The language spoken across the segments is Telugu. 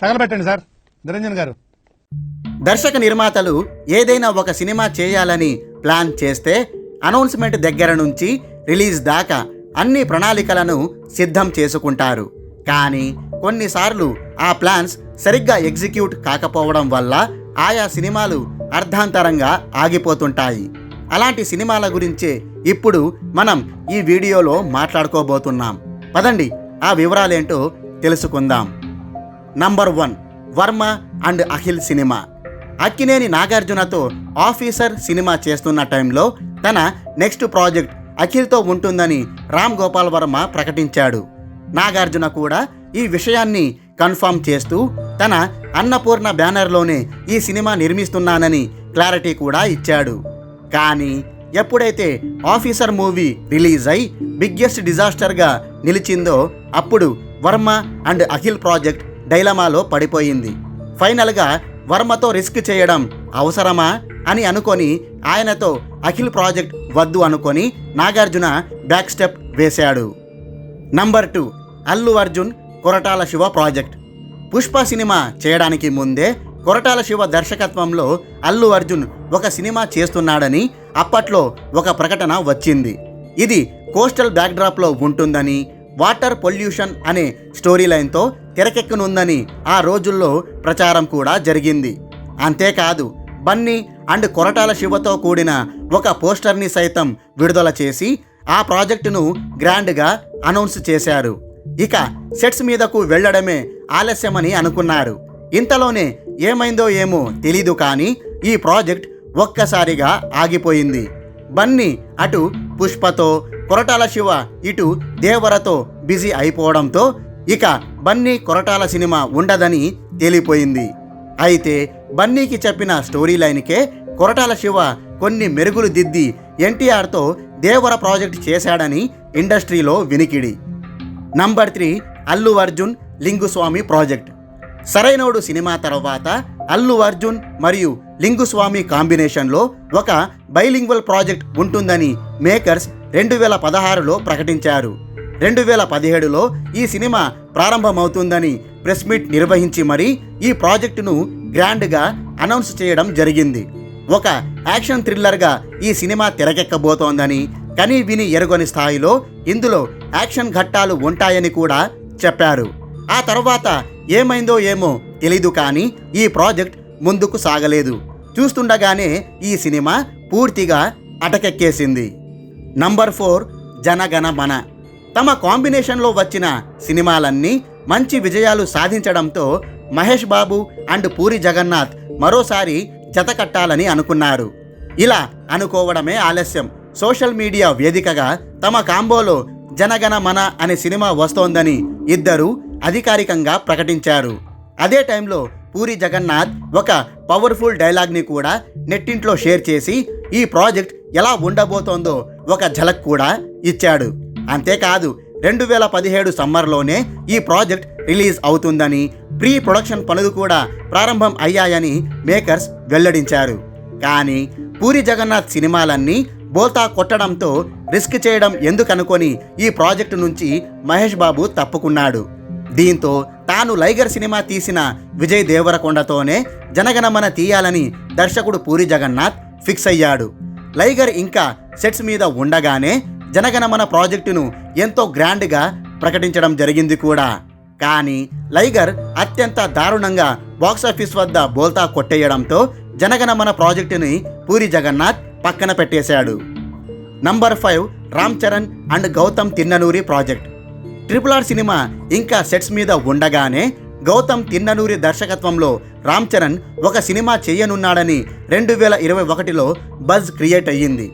తగలబెట్టండి సార్. నిరంజన్ గారు. దర్శక నిర్మాతలు ఏదైనా ఒక సినిమా చేయాలని ప్లాన్ చేస్తే అనౌన్స్మెంట్ దగ్గర నుంచి రిలీజ్ దాకా అన్ని ప్రణాళికలను సిద్ధం చేసుకుంటారు. కానీ కొన్నిసార్లు ఆ ప్లాన్స్ సరిగ్గా ఎగ్జిక్యూట్ కాకపోవడం వల్ల ఆయా సినిమాలు అర్ధాంతరంగా ఆగిపోతుంటాయి. అలాంటి సినిమాల గురించే ఇప్పుడు మనం ఈ వీడియోలో మాట్లాడుకోబోతున్నాం. పదండి ఆ వివరాలేంటో తెలుసుకుందాం. Number one Varma and Akhil cinema. Akkineni నాగార్జునతో officer cinema చేస్తున్న టైంలో తన నెక్స్ట్ ప్రాజెక్ట్ అఖిల్తో ఉంటుందని రామ్ గోపాల్ వర్మ ప్రకటించాడు. నాగార్జున కూడా ఈ విషయాన్ని కన్ఫర్మ్ చేస్తూ తన అన్నపూర్ణ బ్యానర్లోనే ఈ సినిమా నిర్మిస్తున్నానని క్లారిటీ కూడా ఇచ్చాడు. కానీ ఎప్పుడైతే ఆఫీసర్ మూవీ రిలీజ్ అయి బిగ్గెస్ట్ డిజాస్టర్గా నిలిచిందో అప్పుడు వర్మ అండ్ అఖిల్ ప్రాజెక్ట్ డైలమాలో పడిపోయింది. ఫైనల్గా వర్మతో రిస్క్ చేయడం అవసరమా అని అనుకొని ఆయనతో అఖిల్ ప్రాజెక్ట్ వద్దు అనుకొని నాగార్జున బ్యాక్ స్టెప్ వేశాడు. Number two Allu Arjun Koratala Siva project. Pushpa cinema చేయడానికి ముందే కొరటాల శివ దర్శకత్వంలో అల్లు అర్జున్ ఒక సినిమా చేస్తున్నాడని అప్పట్లో ఒక ప్రకటన వచ్చింది. ఇది కోస్టల్ బ్యాక్డ్రాప్లో ఉంటుందని వాటర్ పొల్యూషన్ అనే స్టోరీ లైన్తో తెరకెక్కనుందని ఆ రోజుల్లో ప్రచారం కూడా జరిగింది. అంతేకాదు బన్నీ అండ్ కొరటాల శివతో కూడిన ఒక పోస్టర్ని సైతం విడుదల చేసి ఆ ప్రాజెక్టును గ్రాండ్గా అనౌన్స్ చేశారు. ఇక సెట్స్ మీదకు వెళ్ళడమే ఆలస్యమని అనుకున్నారు. ఇంతలోనే ఏమైందో ఏమో తెలీదు కానీ ఈ ప్రాజెక్ట్ ఒక్కసారిగా ఆగిపోయింది. బన్నీ అటు పుష్పతో కొరటాల శివ ఇటు దేవరతో బిజీ అయిపోవడంతో ఇక బన్నీ కొరటాల సినిమా ఉండదని తేలిపోయింది. అయితే బన్నీకి చెప్పిన స్టోరీ లైన్కే కొరటాల శివ కొన్ని మెరుగులు దిద్ది ఎన్టీఆర్తో దేవర ప్రాజెక్ట్ చేశాడని ఇండస్ట్రీలో వినికిడి. Number three Allu Arjun Lingusamy project. Sarrainodu cinema తర్వాత అల్లు అర్జున్ మరియు లింగుస్వామి కాంబినేషన్లో ఒక బైలింగ్వల్ ప్రాజెక్ట్ ఉంటుందని మేకర్స్ రెండు వేల పదహారులో ప్రకటించారు. రెండు వేల పదిహేడులో ఈ సినిమా ప్రారంభమవుతుందని ప్రెస్ మీట్ నిర్వహించి మరీ ఈ ప్రాజెక్టును గ్రాండ్గా అనౌన్స్ చేయడం జరిగింది. ఒక యాక్షన్ థ్రిల్లర్గా ఈ సినిమా తెరకెక్కబోతోందని కనీ విని ఎరుగని స్థాయిలో ఇందులో యాక్షన్ ఘట్టాలు ఉంటాయని కూడా చెప్పారు. ఆ తర్వాత ఏమైందో ఏమో తెలీదు కానీ ఈ ప్రాజెక్ట్ ముందుకు సాగలేదు. చూస్తుండగానే ఈ సినిమా పూర్తిగా అటకెక్కేసింది. నంబర్ ఫోర్ జనగణ మన తమ కాంబినేషన్లో వచ్చిన సినిమాలన్నీ మంచి విజయాలు సాధించడంతో మహేష్ బాబు అండ్ పూరి జగన్నాథ్ మరోసారి జతకట్టాలని అనుకున్నారు. ఇలా అనుకోవడమే ఆలస్యం. సోషల్ మీడియా వేదికగా తమ కాంబోలో జనగణ మన అనే సినిమా వస్తోందని ఇద్దరు అధికారికంగా ప్రకటించారు. అదే టైంలో పూరి జగన్నాథ్ ఒక పవర్ఫుల్ డైలాగ్ని కూడా నెట్టింట్లో షేర్ చేసి ఈ ప్రాజెక్ట్ ఎలా ఉండబోతోందో ఒక ఝలక్ కూడా ఇచ్చాడు. అంతేకాదు రెండు వేల పదిహేడు సమ్మర్లోనే ఈ ప్రాజెక్ట్ రిలీజ్ అవుతుందని ప్రీ ప్రొడక్షన్ పనులు కూడా ప్రారంభం అయ్యాయని మేకర్స్ వెల్లడించారు. కానీ పూరి జగన్నాథ్ సినిమాలన్నీ బోల్తా కొట్టడంతో రిస్క్ చేయడం ఎందుకనుకొని ఈ ప్రాజెక్టు నుంచి మహేష్ బాబు తప్పుకున్నాడు. దీంతో తాను లైగర్ సినిమా తీసిన విజయ్ దేవరకొండతోనే జనగణమన తీయాలని దర్శకుడు పూరి జగన్నాథ్ ఫిక్స్ అయ్యాడు. లైగర్ ఇంకా సెట్స్ మీద ఉండగానే జనగణమన ప్రాజెక్టును ఎంతో గ్రాండ్గా ప్రకటించడం జరిగింది కూడా. కానీ లైగర్ అత్యంత దారుణంగా బాక్సాఫీస్ వద్ద బోల్తా కొట్టేయడంతో జనగణమన ప్రాజెక్టుని పూరి జగన్నాథ్ పక్కన పెట్టేశాడు. Number five Ram Charan and Gowtam Tinnanuri project. Triple R cinema ఇంకా సెట్స్ మీద ఉండగానే గౌతమ్ తిన్ననూరి దర్శకత్వంలో రామ్ చరణ్ ఒక సినిమా చేయనున్నాడని రెండు వేల ఇరవై ఒకటిలో బజ్ క్రియేట్ అయ్యింది.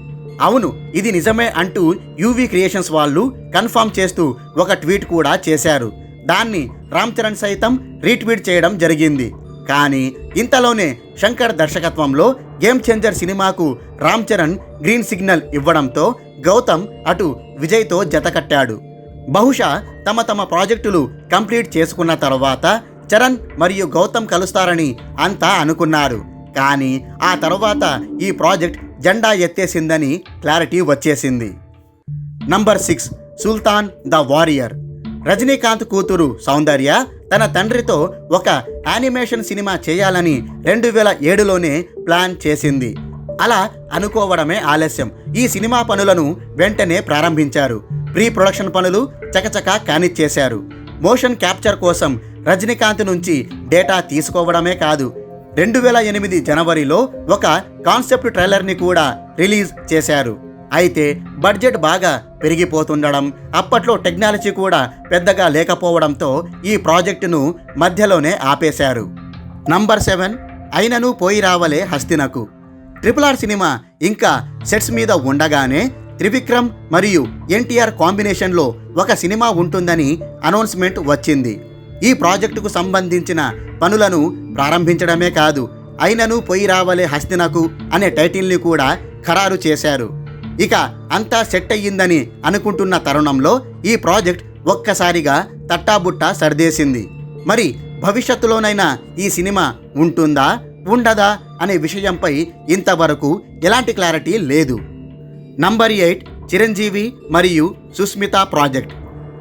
అవును ఇది నిజమే అంటూ యూవీ క్రియేషన్స్ వాళ్ళు కన్ఫర్మ్ చేస్తూ ఒక ట్వీట్ కూడా చేశారు. దాన్ని రామ్ చరణ్ సైతం రీట్వీట్ చేయడం జరిగింది. కానీ ఇంతలోనే శంకర్ దర్శకత్వంలో గేమ్ చేంజర్ సినిమాకు రామ్ చరణ్ గ్రీన్ సిగ్నల్ ఇవ్వడంతో గౌతమ్ అటు విజయ్తో జతకట్టాడు బహుశా తమ తమ ప్రాజెక్టులు కంప్లీట్ చేసుకున్న తర్వాత చరణ్ మరియు గౌతమ్ కలుస్తారని అంతా అనుకున్నారు. కానీ ఆ తర్వాత ఈ ప్రాజెక్ట్ జెండా ఎత్తేసిందని క్లారిటీ వచ్చేసింది. Number six Sultan the warrior. Rajinikanth కూతురు సౌందర్య తన తండ్రితో ఒక యానిమేషన్ సినిమా చేయాలని రెండు వేల ఏడులోనే ప్లాన్ చేసింది. అలా అనుకోవడమే ఆలస్యం. ఈ సినిమా పనులను వెంటనే ప్రారంభించారు. ప్రీ ప్రొడక్షన్ పనులు చకచకా కానిచ్చేశారు. మోషన్ క్యాప్చర్ కోసం రజనీకాంత్ నుంచి డేటా తీసుకోవడమే కాదు రెండు వేల ఎనిమిది జనవరిలో ఒక కాన్సెప్ట్ ట్రైలర్ని కూడా రిలీజ్ చేశారు. అయితే బడ్జెట్ బాగా పెరిగిపోతుండడం అప్పట్లో టెక్నాలజీ కూడా పెద్దగా లేకపోవడంతో ఈ ప్రాజెక్టును మధ్యలోనే ఆపేశారు. Number seven Ayinanu Poyi Ravale Hastinaku. Triple R cinema ఇంకా సెట్స్ మీద ఉండగానే త్రివిక్రమ్ మరియు ఎన్టీఆర్ కాంబినేషన్లో ఒక సినిమా ఉంటుందని అనౌన్స్మెంట్ వచ్చింది. ఈ ప్రాజెక్టుకు సంబంధించిన పనులను ప్రారంభించడమే కాదు అయినను పొయ్యి రావలే హస్తినకు అనే టైటిల్ని కూడా ఖరారు చేశారు. ఇక అంతా సెట్ అయ్యిందని అనుకుంటున్న తరుణంలో ఈ ప్రాజెక్ట్ ఒక్కసారిగా తట్టాబుట్టా సర్దేసింది. మరి భవిష్యత్తులోనైనా ఈ సినిమా ఉంటుందా ఉండదా అనే విషయంపై ఇంతవరకు ఎలాంటి క్లారిటీ లేదు. నంబర్ ఎయిట్ చిరంజీవి మరియు సుస్మిత ప్రాజెక్ట్.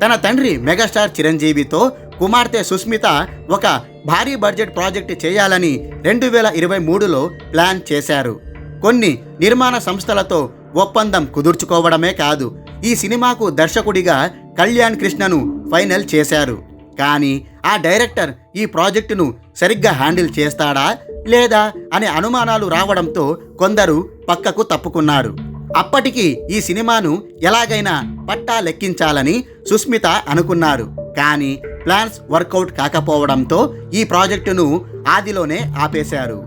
తన తండ్రి మెగాస్టార్ చిరంజీవితో కుమార్తె సుస్మిత ఒక భారీ బడ్జెట్ ప్రాజెక్ట్ చేయాలని రెండు వేల ఇరవై మూడులో ప్లాన్ చేశారు. కొన్ని నిర్మాణ సంస్థలతో ఒప్పందం కుదుర్చుకోవడమే కాదు ఈ సినిమాకు దర్శకుడిగా కళ్యాణ్ కృష్ణను ఫైనల్ చేశారు. కానీ ఆ డైరెక్టర్ ఈ ప్రాజెక్టును సరిగ్గా హ్యాండిల్ చేస్తాడా లేదా అనే అనుమానాలు రావడంతో కొందరు పక్కకు తప్పుకున్నారు. అప్పటికి ఈ సినిమాను ఎలాగైనా పట్టా లెక్కించాలని సుస్మిత అనుకున్నారు. కానీ ప్లాన్స్ వర్కౌట్ కాకపోవడంతో ఈ ప్రాజెక్టును ఆదిలోనే ఆపేశారు.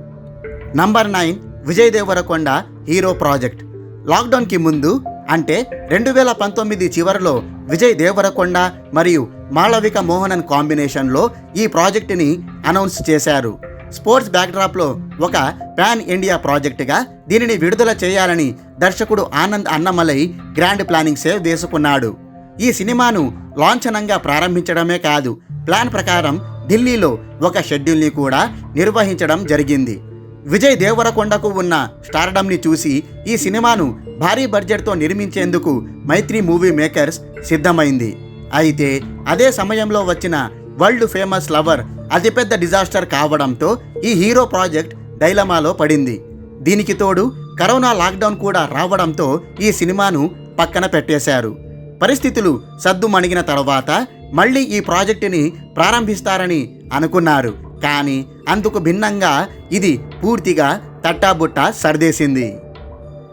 Number nine Vijay Deverakonda hero project. లాక్డౌన్కి ముందు అంటే రెండు వేల పంతొమ్మిది చివరిలో విజయ్ దేవరకొండ మరియు మాళవిక మోహనన్ కాంబినేషన్లో ఈ ప్రాజెక్టుని అనౌన్స్ చేశారు. స్పోర్ట్స్ బ్యాక్డ్రాప్లో ఒక పాన్ ఇండియా ప్రాజెక్టుగా దీనిని విడుదల చేయాలని దర్శకుడు ఆనంద్ అన్నమలై గ్రాండ్ ప్లానింగ్సే వేసుకున్నాడు ఈ సినిమాను లాంఛనంగా ప్రారంభించడమే కాదు ప్లాన్ ప్రకారం ఢిల్లీలో ఒక షెడ్యూల్ని కూడా నిర్వహించడం జరిగింది. విజయ్ దేవరకొండకు ఉన్న స్టార్డమ్ని చూసి ఈ సినిమాను భారీ బడ్జెట్తో నిర్మించేందుకు మైత్రి మూవీ మేకర్స్ సిద్ధమైంది. అయితే అదే సమయంలో వచ్చిన వరల్డ్ ఫేమస్ లవర్ అతిపెద్ద డిజాస్టర్ కావడంతో ఈ హీరో ప్రాజెక్ట్ డైలమాలో పడింది. దీనికి తోడు కరోనా లాక్డౌన్ కూడా రావడంతో ఈ సినిమాను పక్కన పెట్టేశారు. పరిస్థితులు సద్దుమణిగిన తర్వాత మళ్ళీ ఈ ప్రాజెక్టుని ప్రారంభిస్తారని అనుకున్నారు. కానీ అందుకు భిన్నంగా ఇది పూర్తిగా తట్టాబుట్ట సర్దేసింది.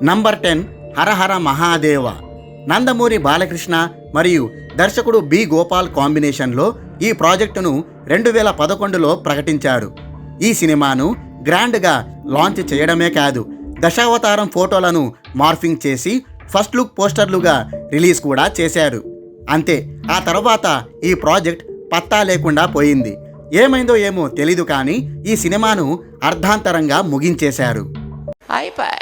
Number ten Harahara Mahadeva. Nandamuri Balakrishna మరియు దర్శకుడు బి గోపాల్ కాంబినేషన్లో ఈ ప్రాజెక్టును రెండు వేల పదకొండులో ప్రకటించారు. ఈ సినిమాను గ్రాండ్గా లాంచ్ చేయడమే కాదు దశావతారం ఫోటోలను మార్ఫింగ్ చేసి ఫస్ట్ లుక్ పోస్టర్లుగా రిలీజ్ కూడా చేశారు. అంతే ఆ తర్వాత ఈ ప్రాజెక్ట్ పత్తా లేకుండా పోయింది. ఏమైందో ఏమో తెలీదు కానీ ఈ సినిమాను అర్ధాంతరంగా ముగించేశారు. అయిపోయి